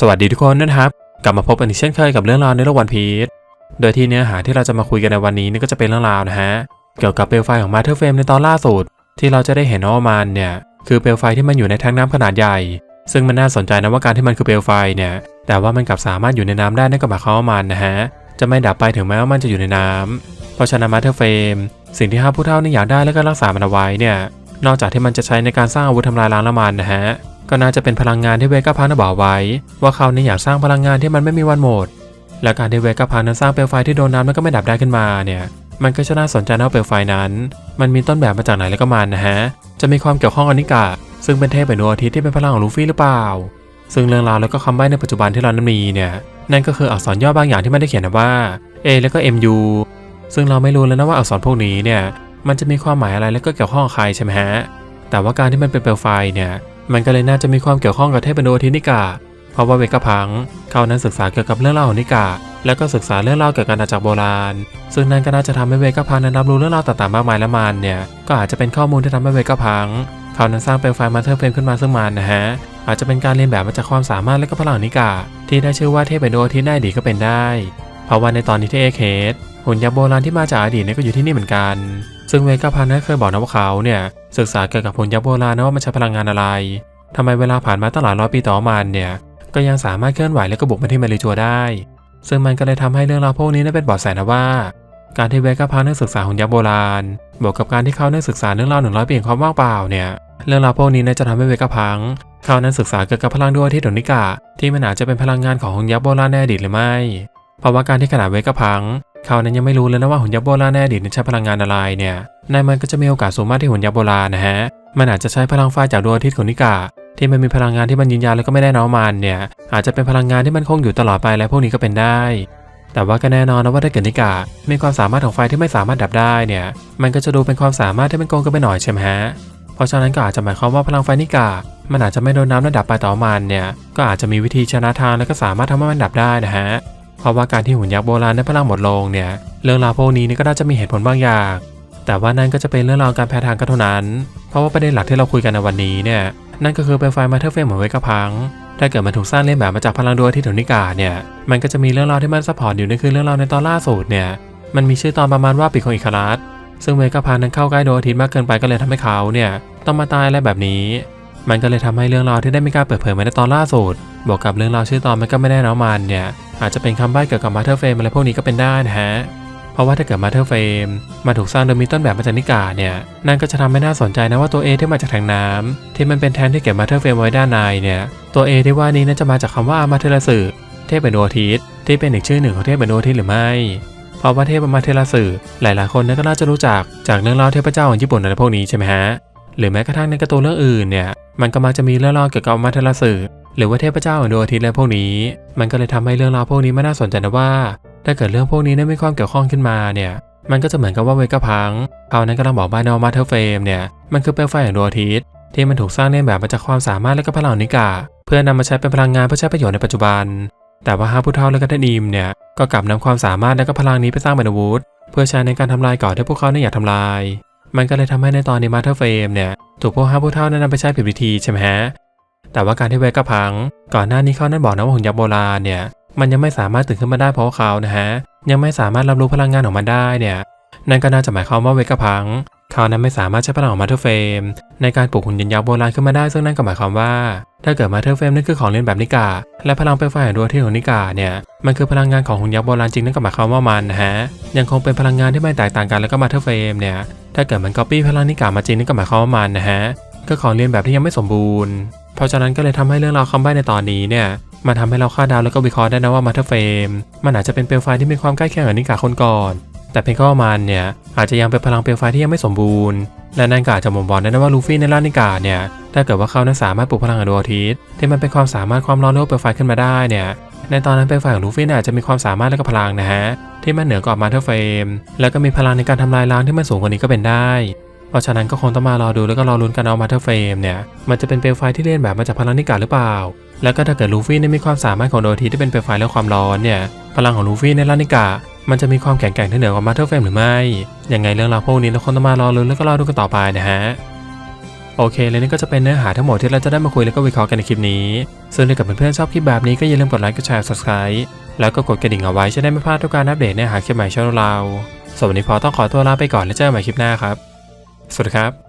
สวัสดีทุกคนนะครับ กลับมาพบกันอีกเช่นเคยกับเรื่องราวในโลกวันพีชโดยที่เนื้อหาที่เราจะมาคุยกันในวันนี้นี่ก็จะเป็นเรื่องราวนะฮะ เกี่ยวกับเปลวไฟของมาเธอร์เฟมในตอนล่าสุด ที่เราจะได้เห็นว่ามันเนี่ย คือเปลวไฟที่มันอยู่ในแท้งน้ำขนาดใหญ่ ซึ่งมันน่าสนใจนะว่าการที่มันคือเปลวไฟเนี่ย แต่ว่ามันกลับสามารถอยู่ในน้ำได้นั่นก็หมายความว่ามันนะฮะ จะไม่ดับไปถึงแม้ว่ามันจะอยู่ในน้ำเพราะฉะนั้นมาเธอร์เฟมสิ่งที่ห้าผู้เฒ่านี่อยากได้แล้วก็รักษามันเอาไว้เนี่ย นอกจากที่มันจะใช้ในการสร้างอาวุธทำลายล้างละมันนะฮะ ก็น่าจะเป็นพลังงานที่เวก้าพันบอกไว้ ว่าเขาเนี่ยอยากสร้างพลังงานที่มันไม่มีวันหมด และการที่เวก้าพันนั้นสร้างเปลวไฟที่โดนน้ำแล้วก็ไม่ดับได้ขึ้นมาเนี่ย มันก็จะน่าสนใจนะเปลวไฟนั้น มันมีต้นแบบมาจากไหนแล้วก็มันนะฮะ จะมีความเกี่ยวข้องกับนิกะซึ่งเป็นเทพเป็นดวงอาทิตย์ที่เป็นพลังของลูฟี่หรือเปล่า ซึ่งเรื่องราวแล้วก็คำใบ้ในปัจจุบันที่เรานั้นมีเนี่ย นั่นก็คืออักษรย่อบางอย่างที่ไม่ได้เขียนว่า A แล้วก็ MU ซึ่งเราไม่รู้แล้วนะว่าอักษรพวกนี้เนี่ย มันจะมีความหมายอะไรแล้วก็เกี่ยวข้องกับใครใช่ไหมฮะ แต่ว่าการที่มันเป็นเปลวไฟเนี่ย มันก็เลยน่าจะมีความเกี่ยวข้องกับเทพนดวงอาทิตย์นิกา เพราะว่าเวกพัง เขานั้นศึกษาเกี่ยวกับเรื่องราของนิกา แล้วก็ศึกษาเรื่องราเกี่ยวกับอาณาจักรโบราณ ซึ่งนั่นก็น่าจะทำให้เวกพังนั้นรับรู้เรื่องราวต่างๆมากมายและมันเนี่ย ก็อาจจะเป็นข้อมูลที่ทำให้เวกพัง เขานั้นสร้างเปลวไฟล์มาเธอร์เฟรมขึ้นมาซึ่งมันนะฮะ อาจจะเป็นการเรียนแบบมาจากความสามารถและก็พลังนิกา ที่ได้ชื่อว่าเทพนดวงอาทิตย์ได้ดีก็เป็นได้ เพราะว่าในตอนนี้ที่เอเคส หุ่นยักษ์โบราณที่มาจากอดีตเนี่ยก็อยู่ที่นี่เหมือนกัน ซึ่งเวกาพันนั้นเคยบอกนะว่าเขาเนี่ยศึกษาเกี่ยวกับหุ่นยักษ์โบราณนะว่ามันใช้พลังงานอะไรทำไมเวลาผ่านมาตั้งหลายร้อยปีต่อมาเนี่ยก็ยังสามารถเคลื่อนไหวและก็บุกมาที่มาริจัวได้ ซึ่งมันก็เลยทำให้เรื่องราวพวกนี้นั้เป็นเบาะแสนะว่า การที่เวกาพันนั้นศึกษาหุ่นยักษ์โบราณ บวกกับการที่เขาได้ศึกษาเรื่องราวหนึ่งร้อยปีแห่งความว่างเปล่าเนี่ยเรื่องราวพวกนี้นจะทำให้เวกาพังเขานั้นศึกษาเกี่ยวกับพลังดวงอาทิตย์ของนิกาที่มันอาจจะเป็นพลังงานของหุ่นยักษ์โบราณในอดีตหรือไม่ เพราะว่าการที่ขนาดเวกาพัง เขานั้นยังไม่รู้เลยนะว่าหุ่นยักษ์โบราณในอดีตใช้พลังงานอะไรเนี่ยในมันก็จะมีโอกาสสูงมากที่หุ่นยักษ์โบราณนะฮะ มันอาจจะใช้พลังไฟจากดวงอาทิตย์ของนิกาที่มันมีพลังงานที่มันยืนยาวแล้วก็ไม่ได้น้อมันเนี่ย อาจจะเป็นพลังงานที่มันคงอยู่ตลอดไปและพวกนี้ก็เป็นได้ แต่ว่าก็แน่นอนนะว่าถ้าเกิดนิกามีความสามารถของไฟที่ไม่สามารถดับได้เนี่ย มันก็จะดูเป็นความสามารถที่มันโกงกันไปหน่อยใช่ไหมฮะ เพราะฉะนั้นก็อาจจะหมายความว่าพลังไฟนิกา มันอาจจะไม่โดนน้ำและดับไปต่อมันเนี่ย ก็อาจจะมีวิธีชนะทางแล้วก็สามารถทำให้มันดับได้นะฮะ เพราะว่าการที่หุ่นยักษ์โบราณได้พลังหมดลงเนี่ย เรื่องราวพวกนี้นี่ก็น่าจะมีเหตุผลบางอย่าง แต่ว่านั่นก็จะเป็นเรื่องราวการแพ้ทางก็เท่านั้น เพราะว่าประเด็นหลักที่เราคุยกันในวันนี้เนี่ย นั่นก็คือเป็นไฟมาเทอร์เฟมเหมือนเวกพัง ถ้าเกิดมันถูกสร้างเล่นแบบมาจากพลังดวงอาทิตย์ของนิกาเนี่ย มันก็จะมีเรื่องราวที่มันซัพพอร์ตอยู่นั่นคือเรื่องราวในตอนล่าสุดเนี่ย มันมีชื่อตอนประมาณว่าปีของอิคารัสซึ่งเวกพังนั้นเข้าใกล้ดวงอาทิตย์มากเกินไปก็เลยทำให้เขาเนี่ยต้องมาตายอะไรแบบนี้ มันก็เลยทำให้เรื่องราวที่ได้มีการเปิดเผยมาในตอนล่าสุด บวกกับเรื่องราวชื่อตอนมันก็ไม่ได้น้อมันเนี่ย อาจจะเป็นคำใบ้เกี่ยวกับมาเธอร์เฟมอะไรพวกนี้ก็เป็นได้นะฮะ เพราะว่าถ้าเกิดมาเธอร์เฟมมาถูกสร้างโดยมีต้นแบบมาจากนิกาเนี่ย นั่นก็จะทำให้น่าสนใจนะว่าตัว A ที่มาจากแทงน้ำที่มันเป็นแทนที่เก็บมาเธอร์เฟมไว้ด้านในเนี่ย ตัว A ที่ว่านี้น่าจะมาจากคำว่ามาเทราสึเทพเป็นดวงอาทิตย์ที่เป็นอีกชื่อหนึ่งของเทพเป็นดวงอาทิตย์หรือไม่เพราะว่าเทพมาเทราสึหลายๆคนนั้นก็น่าจะรู้จักจากเรื่องเล่าเทพเจ้าของญี่ปุ่นอะไรพวกนี้ใช่ไหมฮะ หรือแม้กระทั่งในการ์ตูนเรื่องอื่นเนี่ยมันก็มักจะมีเรื่องเล่าเกี่ยวกับมาเทรสึหรือว่าเทพเจ้าของดวงอาทิตย์และพวกนี้ มันก็เลยทำให้เรื่องราวพวกนี้ไม่น่าสนใจนะว่า ถ้าเกิดเรื่องพวกนี้ได้มีความเกี่ยวข้องขึ้นมาเนี่ยมันก็จะเหมือนกับว่าเวกาพังเขานั้นก็ต้องบอกบ้านนอมาเธอร์เฟมเนี่ยมันคือเปลวไฟของดวงอาทิตย์ที่มันถูกสร้างเลียนแบบมาจากความสามารถและก็พลังอนิกา เพื่อนำมาใช้เป็นพลังงานเพื่อใช้ประโยชน์ในปัจจุบัน แต่ว่าฮาผู้เฒ่าและก็ท่านอีมเนี่ยก็กลับนำความสามารถและก็พลังนี้ไปสร้างเป็นอาวุธ เพื่อใช้ในการทำลายก่อที่พวกเขาเนี่ยอยากทำลาย มันก็เลยทำให้ในตอนนี้มาเธอร์เฟมเนี่ยถูกพวกฮาผู้เฒ่านั้นนำไปใช้ผิดวิธีใช่ไหมฮะ แต่ว่าการที่เวกาพัง ก่อนหน้านี้เขานั้นบอกนะว่าหุ่นยักษ์โบราณเนี่ยมันยังไม่สามารถตื่นขึ้นมาได้เพราะเขานะฮะยังไม่สามารถรับรู้พลังงานของมันได้เนี่ยนั่นก็น่าจะหมายความว่าเวกาพังเขานั้นไม่สามารถใช้พลังของมาเธอร์เฟมในการปลุกหุ่นยนต์ยักษ์โบราณขึ้นมาได้ซึ่งนั่นก็หมายความว่า ถ้าเกิดมาเธอร์เฟมนั่นคือของเล่นแบบนิกา และพลังเปลวไฟของดวงอาทิตย์ของนิกาเนี่ยมันคือพลังงานของหุ่นยักษ์โบราณจริงนั่นก็หมายความว่ามันนะฮะยังคงเป็นพลังงานที่ไม่แตกต่างกันแล้วก็มาเธอร์เฟมเนี่ย ถ้าเกิดมันก๊อปปี้พลังนิกามาจริงนั่นก็หมายความว่ามันนะฮะ ก็ของเรียนแบบที่ยังไม่สมบูรณ์ เพราะฉะนั้นก็เลยทำให้เรื่องราวคำใบ้ในตอนนี้เนี่ยมันทำให้เราคาดเดาแล้วก็วิเคราะห์ได้นะว่ามาเธอร์เฟมมันอาจจะเป็นเปลวไฟที่มีความใกล้เคียงกับนิกาคนก่อน แต่เพียงแค่ว่ามันเนี่ยอาจจะยังเป็นพลังเปลวไฟที่ยังไม่สมบูรณ์ และนั่นก็อาจจะบ่งบอกได้นะว่าลูฟี่ในร่างนิกาเนี่ยถ้าเกิดว่าเขานั้นสามารถปลุกพลังอดวงอาทิตย์ที่มันเป็นความสามารถความร้อนหรือว่าเปลวไฟขึ้นมาได้เนี่ย ในตอนนั้นเปลวไฟของลูฟี่เนี่ยอาจจะมีความสามารถและก็พลังนะฮะ ที่มันเหนือกว่ามาเธอร์เฟม แล้วก็มีพลังในการทำลายล้างที่มันสูงกว่านี้ก็เป็นได้ เพราะฉะนั้นก็คงต้องมารอดูแล้วก็รอลุ้นกันเอามาเธอร์เฟมเนี่ยมันจะเป็นเปลวไฟที่เลียนแบบมาจากพลังนิกาหรือเปล่า แล้วก็ถ้าเกิดลูฟี่เนี่ยมีความสามารถของโดทิตย์ที่เป็นเปลวไฟและความร้อนเนี่ยพลังของลูฟี่ในร่านิกามันจะมีความแข็งแกร่งที่เหนือกว่ามาเธอร์เฟมหรือไม่ยังไงเรื่องราวพวกนี้เราคงต้องมารอลุ้นแล้วก็รอดูกันต่อไปนะฮะ โอเคและนี่ก็จะเป็นเนื้อหาทั้งหมดที่เราจะได้มาคุยแล้วก็วิเคราะห์กันในคลิปนี้ ส่วนถ้าเกิดเพื่อนๆชอบคลิปแบบนี้ก็อย่าลืมกดไลค์กดแชร์ subscribe แล้วก็กดกระดิ่งเอาไว้จะได้ไม่พลาดทุกการอัปเดตเนื้อหาคลิปใหม่ช่องเราสวันนี้พอต้องขอตัวลาไปก่อนแล้วเจอกันใหม่คลิปหน้าครับ สวัสดีครับ